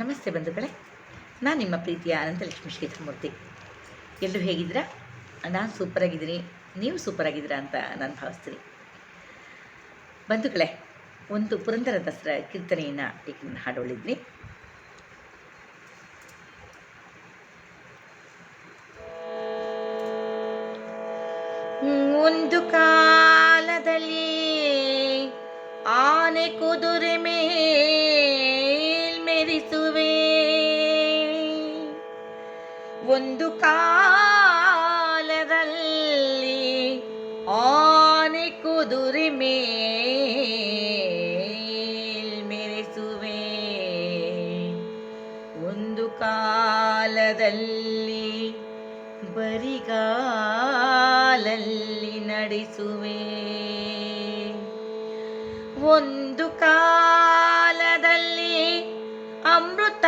ನಮಸ್ತೆ ಬಂಧುಗಳೇ, ನಾನು ನಿಮ್ಮ ಪ್ರೀತಿಯ ಅನಂತಲಕ್ಷ್ಮಿ ಶ್ರೀಧರಮೂರ್ತಿ. ಎಲ್ಲರೂ ಹೇಗಿದ್ದೀರಾ? ನಾನು ಸೂಪರಾಗಿದ್ದೀನಿ, ನೀವು ಸೂಪರಾಗಿದ್ದೀರಾ ಅಂತ ನಾನು ಭಾವಿಸ್ತೀನಿ. ಬಂಧುಗಳೇ, ಒಂದು ಪುರಂದರ ದಸರಾ ಕೀರ್ತನೆಯನ್ನು ಈಗ ನಾನು ಒಂದು ಕಾಲದಲ್ಲಿ ಒಂದು ಕಾಲದಲ್ಲಿ ಆನೆ ಕುದುರೆ ಮೇಲ್ ಮೆರೆಸುವೆ. ಒಂದು ಕಾಲದಲ್ಲಿ ಬರಿಗಾಲಲ್ಲಿ ನಡೆಸುವೆ. ಒಂದು ಕಾಲದಲ್ಲಿ ಅಮೃತ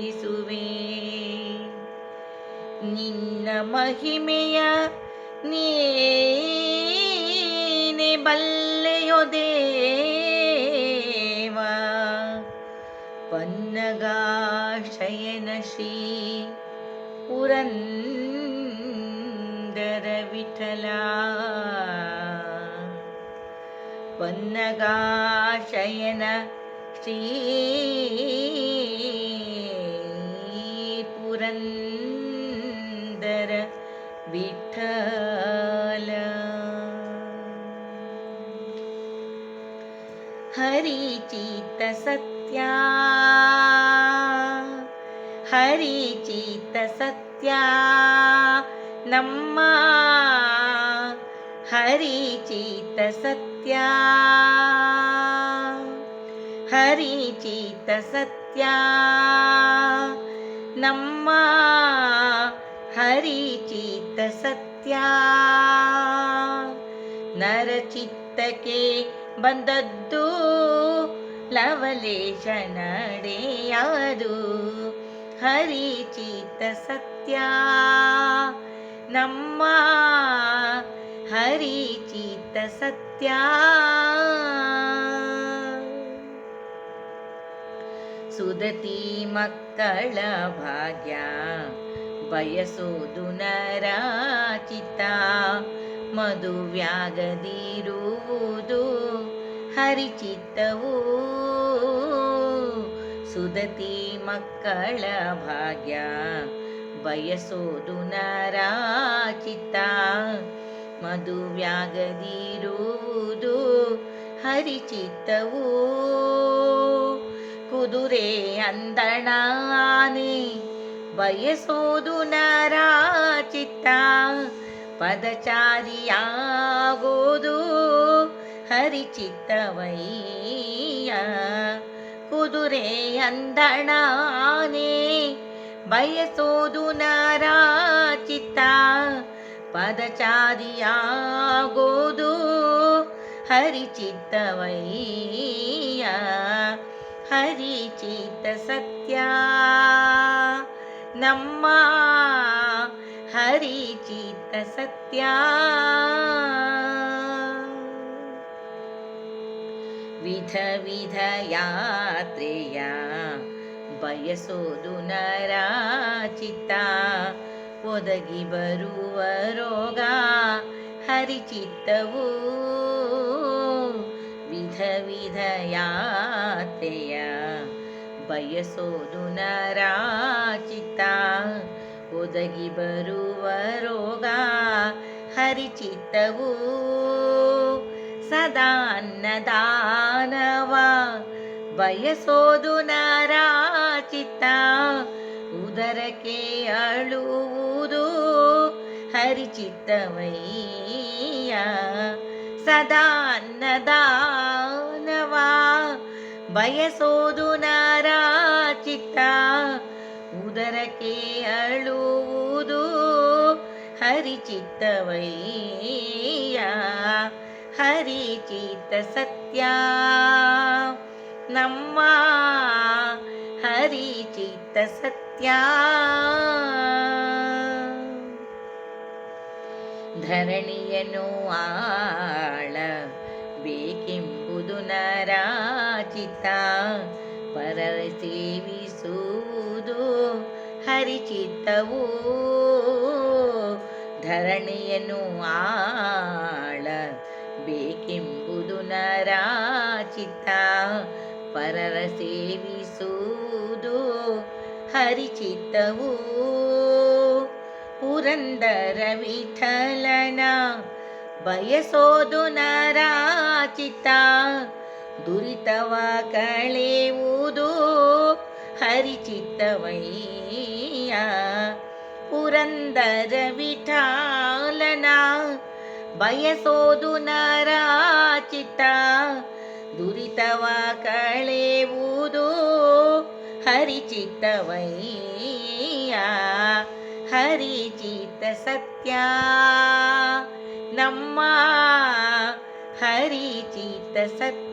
ಉಪವಾಸವಿರಿಸುವೆ ನಿನ್ನ ಮಹಿಮೆಯ ನೀನೆ ಬಲ್ಲೆಯೋ ದೇವ ಪನ್ನಗಾಶಯನ ಶ್ರೀ ಪುರಂದರ ವಿಠಲ ಪನ್ನಗಾಶಯನ ಶ್ರೀ ಪುರಂದರ ವಿಠಲ ಹರಿಚಿತ ಸತ್ಯ ಹರಿಚಿತ ಸತ್ಯ ನಮ್ಮ ಹರಿಚಿತ ಸತ್ಯ ಹರಿಚಿತ ಸತ್ಯ ನಮ್ಮ ಹರಿ ಹರಿಚಿತ ಸತ್ಯ. ನರಚಿತ್ತಕ್ಕೆ ಬಂದದ್ದು ಲವಲೇಶ ಹರಿ ಹರಿಚಿತ ಸತ್ಯ. ನಮ್ಮ ಹರಿಚಿತ ಸತ್ಯ. ಸುದತಿ ಮಕ್ಕಳ ಭಾಗ್ಯ. ಬಯಸೋದು ನರಾಚಿತ ಮದುವ್ಯಾಗದಿರುವುದು ಹರಿಚಿತ್ತವು. ಸುದತಿ ಮಕ್ಕಳ ಭಾಗ್ಯ. ಬಯಸೋದು ನರಾಚಿತ ಮದುವ್ಯಾಗದಿರುವುದು ಹರಿಚಿತ್ತವು. ಕುದುರೆ ಅಂದಣಾನೆ ಬಯಸೋದು ನರ ಚಿತ್ತ ಪದಚಾರಿಯಾಗೋದು ಹರಿಚಿತ್ತವಯ್ಯ. ಕುದುರೆ ಅಂದಣಾನೆ ಬಯಸೋದು ನರ ಚಿತ್ತ ಪದಚಾರಿಯಾಗೋದು ಹರಿಚಿತ್ತವಯ್ಯ. ಹರಿಚಿತ ಸತ್ಯ. ನಮ್ಮ ಹರಿಚಿತ ಸತ್ಯ. ವಿಧ ವಿಧ ಯಾತ್ರೆಯ ಬಯಸೋದು ನರಾಚಿತ. ಒದಗಿ ಬರುವ ರೋಗ ಹರಿಚಿತ್ತವು ವಿಧ ಯಾತ್ರೆಯ ಬಯಸೋದು ನರಾಚಿತ. ಒದಗಿ ಬರುವ ರೋಗ ಹರಿಚಿತ್ತವು ಸದಾನ್ನದಾನವ ಬಯಸೋದು ನರಾಚಿತ, ಉದರಕ್ಕೆ ಅಳುವುದು ಹರಿಚಿತ್ತವಯ್ಯ ಸದಾ ಅನ್ನದಾನವ ಬಯಸೋದು ನಾರಾಚಿತ್ತ. ಉದರಕ್ಕೆ ಅಳುವುದು ಹರಿಚಿತ್ತವಯ್ಯ. ಹರಿಚಿತ್ತ ಸತ್ಯ. ನಮ್ಮ ಹರಿಚಿತ್ತ ಸತ್ಯ. ಧರಣಿಯನು ಆಳ ಬೇಕೆಂಬುದು ನರ ನರಾಚಿತ ಪರರ ಸೇವಿಸುವುದು ಹರಿಚಿತ್ತವು. ಧರಣಿಯನ್ನು ಆಳ ಬೇಕೆಂಬುದು ನರಾಚಿತ ಪರರ ಸೇವಿಸುವುದು ಹರಿಚಿತ್ತವು. ಪುರಂದರ ವಿಠಲನ ಬಯಸೋದು ನರಾಚಿತ ದುರಿತವ ಕಳೆಯುವುದು ಹರಿಚಿತ್ತವಯ್ಯ. ಪುರಂದರ ವಿಠಾಲನ ಬಯಸೋದು ನರಾಚಿತ. ದುರಿತವ ಕಳೆಯುವುದು ಹರಿಚಿತ್ತವಯ್ಯ. ಹರಿಚಿತ್ತ ಸತ್ಯ ನಮ್ಮ ಹರಿಚಿತ್ತ ಸತ್ಯ.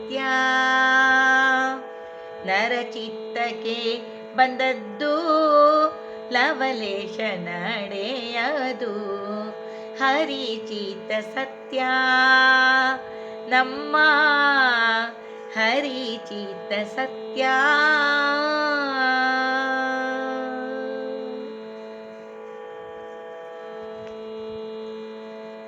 ನರಚಿತ್ತಕ್ಕೆ ಬಂದದ್ದು ಲವಲೇಶ ನಡೆಯದು. ಹರಿಚಿತ್ತ ಸತ್ಯ. ನಮ್ಮ ಹರಿಚಿತ್ತ ಸತ್ಯ.